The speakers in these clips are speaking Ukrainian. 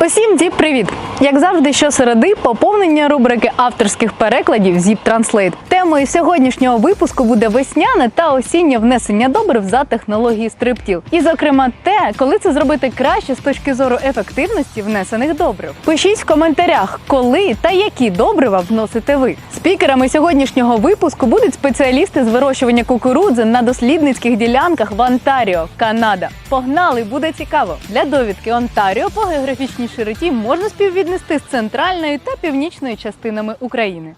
Усім діп привіт! Як завжди, щосереди поповнення рубрики авторських перекладів Zip Translate. Темою сьогоднішнього випуску буде весняне та осіннє внесення добрив за технології стриптіл. І, зокрема, те, коли це зробити краще з точки зору ефективності внесених добрив. Пишіть в коментарях, коли та які добрива вносите ви. Спікерами сьогоднішнього випуску будуть спеціалісти з вирощування кукурудзи на дослідницьких ділянках в Онтаріо, Канада. Погнали, буде цікаво. Для довідки Онтаріо по географічній широті можна співвіднести з центральною та північною частинами України.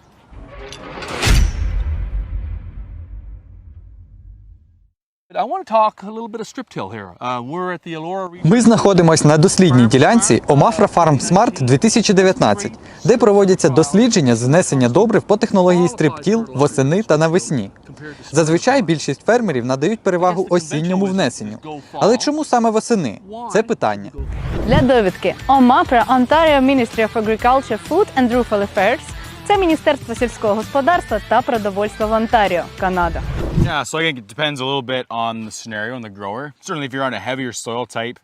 Uh. Ми знаходимося на дослідній ділянці Омафра Farm Smart 2019, де проводяться дослідження з внесення добрив по технології стриптіл восени та навесні. Зазвичай більшість фермерів надають перевагу осінньому внесенню. Але чому саме восени? Це питання. Для довідки ОМАПРА Ontario Ministry of Agriculture, Food and Rural Affairs – це Міністерство сільського господарства та продовольства в Онтаріо, Канада. Yeah, so I think it depends a little bit on the scenario and the grower. Certainly, if you're on a heavier soil type,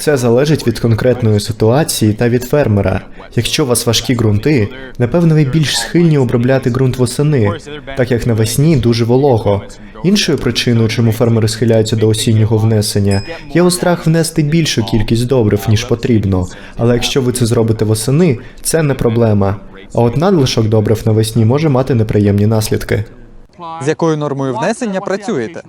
Це залежить від конкретної ситуації та від фермера. Якщо у вас важкі ґрунти, напевно, ви більш схильні обробляти ґрунт восени, так як навесні дуже волого. Іншою причиною, чому фермери схиляються до осіннього внесення, є у страх внести більшу кількість добрив, ніж потрібно. Але якщо ви це зробите восени, це не проблема. А от надлишок добрив навесні може мати неприємні наслідки. З якою нормою внесення працюєте?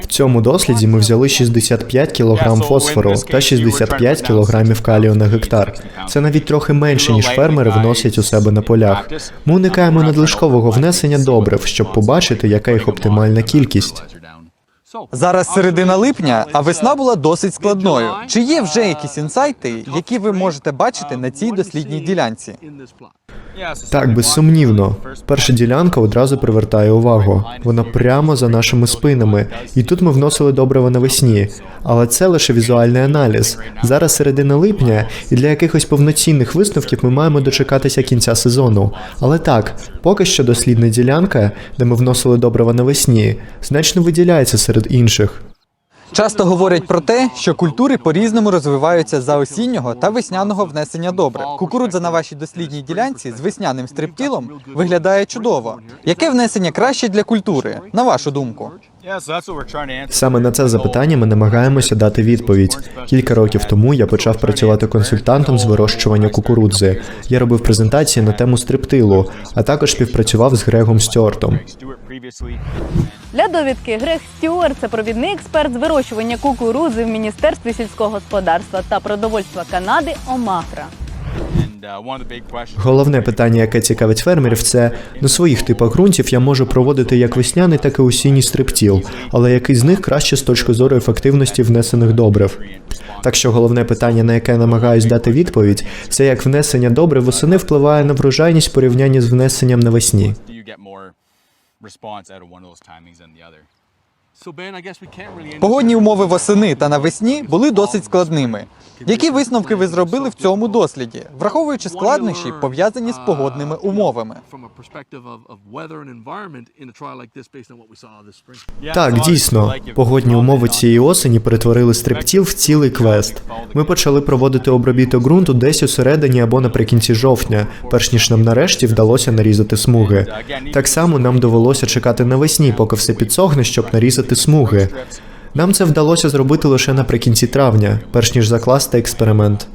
В цьому досліді ми взяли 65 кг фосфору та 65 кг калію на гектар. Це навіть трохи менше, ніж фермери вносять у себе на полях. Ми уникаємо надлишкового внесення добрив, щоб побачити, яка їх оптимальна кількість. Зараз середина липня, а весна була досить складною. Чи є вже якісь інсайти, які ви можете бачити на цій дослідній ділянці? Так, безсумнівно. Перша ділянка одразу привертає увагу. Вона прямо за нашими спинами. І тут ми вносили добрива навесні. Але це лише візуальний аналіз. Зараз середина липня, і для якихось повноцінних висновків ми маємо дочекатися кінця сезону. Але так, поки що дослідна ділянка, де ми вносили добрива навесні, значно виділяється серед інших. Часто говорять про те, що культури по-різному розвиваються за осіннього та весняного внесення добре. Кукурудза на вашій дослідній ділянці з весняним стриптілом виглядає чудово. Яке внесення краще для культури, на вашу думку? Саме на це запитання ми намагаємося дати відповідь. Кілька років тому я почав працювати консультантом з вирощування кукурудзи. Я робив презентації на тему стриптилу, а також співпрацював з Грегом Стюартом. Для довідки Грег Стюарт – це провідний експерт з вирощування кукурудзи в Міністерстві сільського господарства та продовольства Канади ОМАФРА. Головне питання, яке цікавить фермерів, це на своїх типах ґрунтів я можу проводити як весняний, так і осінній стриптіл, але який з них краще з точки зору ефективності внесених добрив. Так що головне питання, на яке я намагаюсь дати відповідь, це як внесення добрив восени впливає на врожайність в порівнянні з внесенням навесні. Погодні умови восени та навесні були досить складними. Які висновки ви зробили в цьому досліді, враховуючи складнощі, пов'язані з погодними умовами? Spring. Yeah, Так, дійсно, погодні умови цієї осені перетворили стриптіл в цілий квест. Ми почали проводити обробіток ґрунту десь у середині або наприкінці жовтня, перш ніж нам нарешті вдалося нарізати смуги. Так само нам довелося чекати навесні, поки все підсохне, щоб нарізати смуги. Нам це вдалося зробити лише наприкінці травня, перш ніж закласти експеримент.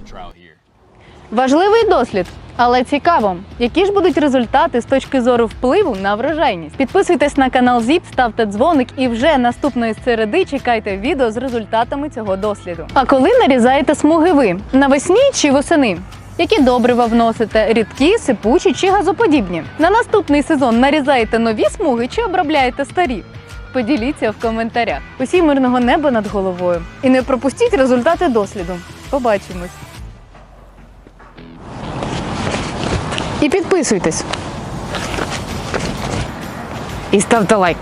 Важливий дослід, але цікаво, які ж будуть результати з точки зору впливу на врожайність. Підписуйтесь на канал ЗІП, ставте дзвоник і вже наступної середи чекайте відео з результатами цього досліду. А коли нарізаєте смуги ви навесні чи восени? Які добрива вносите рідкі, сипучі чи газоподібні? На наступний сезон нарізаєте нові смуги чи обробляєте старі? Поділіться в коментарях. Усі мирного неба над головою. І не пропустіть результати досліду. Побачимось. І підписуйтесь. І ставте лайк.